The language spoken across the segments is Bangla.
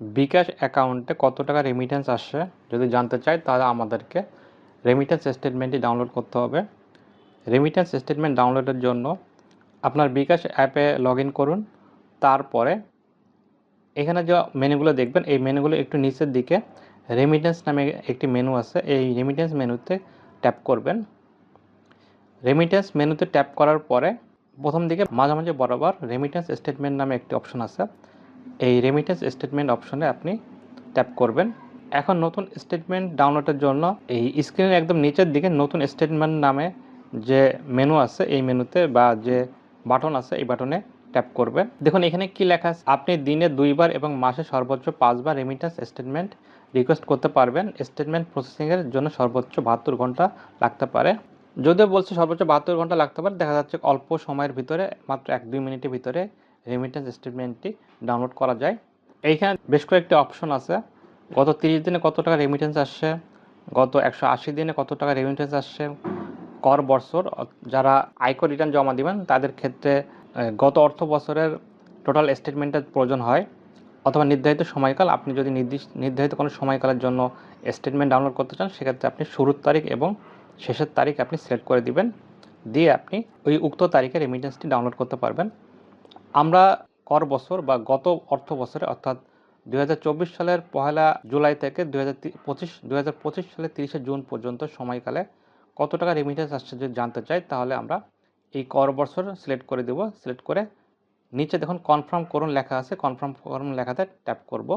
বিকাশ অ্যাকাউন্টে কত টাকা রেমিটেন্স আসছে যদি জানতে চাই, তাহলে আমাদেরকে রেমিটেন্স স্টেটমেন্টটি ডাউনলোড করতে হবে। রেমিটেন্স স্টেটমেন্ট ডাউনলোডের জন্য আপনার বিকাশ অ্যাপে লগ করুন। তারপরে এখানে যে মেনুগুলো দেখবেন, এই মেনুগুলো একটু নিচের দিকে রেমিটেন্স নামে একটি মেনু আছে। এই রেমিটেন্স মেনুতে ট্যাপ করবেন। রেমিটেন্স মেনুতে ট্যাপ করার পরে প্রথম দিকে মাঝামাঝি বরাবর রেমিটেন্স স্টেটমেন্ট নামে একটি অপশন আছে। এই রেমিটেন্স স্টেটমেন্ট অপশনে আপনি ট্যাপ করবেন। এখন নতুন স্টেটমেন্ট ডাউনলোডের জন্য এই স্ক্রিনের একদম নিচের দিকে নতুন স্টেটমেন্ট নামে যে মেনু আছে, এই মেনুতে বা যে বাটন আছে, এই বাটনে ট্যাপ করবেন। দেখুন, এখানে কি লেখা আছে? আপনি দিনে দুইবার এবং মাসে সর্বোচ্চ পাঁচবার রেমিটেন্স স্টেটমেন্ট রিকোয়েস্ট করতে পারবেন। স্টেটমেন্ট প্রসেসিংয়ের জন্য সর্বোচ্চ বাহাত্তর ঘণ্টা লাগতে পারে। যদিও বলছে সর্বোচ্চ বাহাত্তর ঘণ্টা লাগতে পারে, দেখা যাচ্ছে অল্প সময়ের ভিতরে, মাত্র এক দুই মিনিটের ভিতরে রেমিটেন্স স্টেটমেন্টটি ডাউনলোড করা যায়। এইখানে বেশ কয়েকটি অপশন আছে। গত তিরিশ দিনে কত টাকা রেমিটেন্স আসছে? গত একশো আশি দিনে কত টাকা রেমিটেন্স আসছে? কর বছর যারা আয়কর রিটার্ন জমা দিবেন, তাদের ক্ষেত্রে গত অর্থ বছরের টোটাল স্টেটমেন্টের প্রয়োজন হয়। অথবা নির্ধারিত সময়কাল, আপনি যদি নির্দিষ্ট নির্ধারিত কোনো সময়কালের জন্য স্টেটমেন্ট ডাউনলোড করতে চান, সেক্ষেত্রে আপনি শুরুর তারিখ এবং শেষের তারিখ আপনি সিলেক্ট করে দিবেন। দিয়ে আপনি ওই উক্ত তারিখে রেমিটেন্সটি ডাউনলোড করতে পারবেন। আমরা কর বছর বা গত অর্থ বছরে, অর্থাৎ দু হাজার চব্বিশ সালের পহেলা জুলাই থেকে দু হাজার পঁচিশ সালের তিরিশে জুন পর্যন্ত সময়কালে কত টাকা রেমিটেন্স আসছে যদি জানতে চাই, তাহলে আমরা এই কর বছর সিলেক্ট করে দেব। সিলেক্ট করে নিচে দেখুন কনফার্ম করুন লেখা আছে কনফার্ম করুন লেখাতে ট্যাপ করব।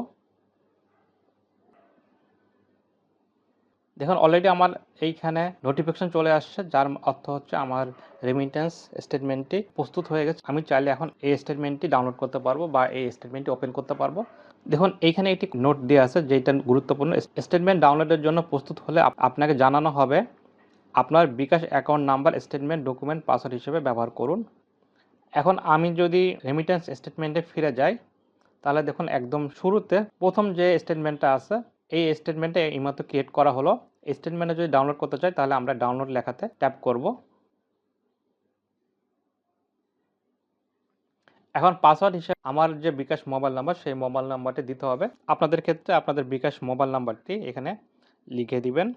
দেখুন অলরেডি আমার এইখানে নোটিফিকেশন চলে আসছে, যার অর্থ হচ্ছে আমার রেমিটেন্স স্টেটমেন্টটি প্রস্তুত হয়ে গেছে। আমি চাইলে এখন এই স্টেটমেন্টটি ডাউনলোড করতে পারব বা এই স্টেটমেন্টটি ওপেন করতে পারব। দেখুন, এইখানে একটি নোট দেওয়া আছে যেটা গুরুত্বপূর্ণ। স্টেটমেন্ট ডাউনলোডের জন্য প্রস্তুত হলে আপনাকে জানানো হবে, আপনার bKash account number statement document password হিসেবে ব্যবহার করুন। এখন আমি যদি রেমিটেন্স স্টেটমেন্টে ফিরে যাই, তাহলে দেখুন, একদম শুরুতে প্রথম যে স্টেটমেন্টটা আছে, এই স্টেটমেন্টে এইমাত্র ক্রিয়েট করা হলো। স্টেটমেন্টে যদি ডাউনলোড করতে চাই তাহলে আমরা ডাউনলোড লেখাতে ট্যাপ করব। এখন পাসওয়ার্ড হিসেবে আমার যে বিকাশ মোবাইল নাম্বার সেই মোবাইল নাম্বারটি দিতে হবে। আপনাদের ক্ষেত্রে আপনাদের বিকাশ মোবাইল নাম্বারটি এখানে লিখে দিবেন।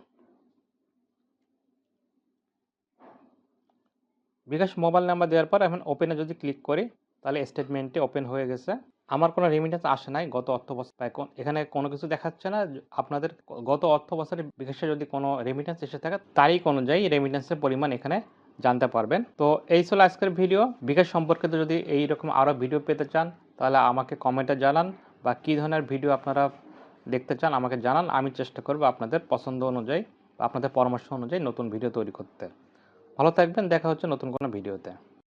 বিকাশ মোবাইল নাম্বার দেওয়ার পর এখন ওপেনে যদি ক্লিক করি, তাহলে স্টেটমেন্টটি ওপেন হয়ে গেছে। আমার কোনো রেমিটেন্স আসে নাই গত অর্থ বছর। এখানে কোনো কিছু দেখাচ্ছে না আপনাদের গত অর্থ বছরে বিকাশে যদি কোনো রেমিটেন্স এসে থাকে, তারিখ অনুযায়ী রেমিটেন্সের পরিমাণ এখানে জানতে পারবেন। তো এই ছিল আজকের ভিডিও বিকাশ সম্পর্কিত যদি এই রকম আরও ভিডিও পেতে চান, তাহলে আমাকে কমেন্টে জানান বা কী ধরনের ভিডিও আপনারা দেখতে চান আমাকে জানান। আমি চেষ্টা করব আপনাদের পছন্দ অনুযায়ী, আপনাদের পরামর্শ অনুযায়ী নতুন ভিডিও তৈরি করতে। ভালো থাকবেন, দেখা হচ্ছে নতুন কোনো ভিডিওতে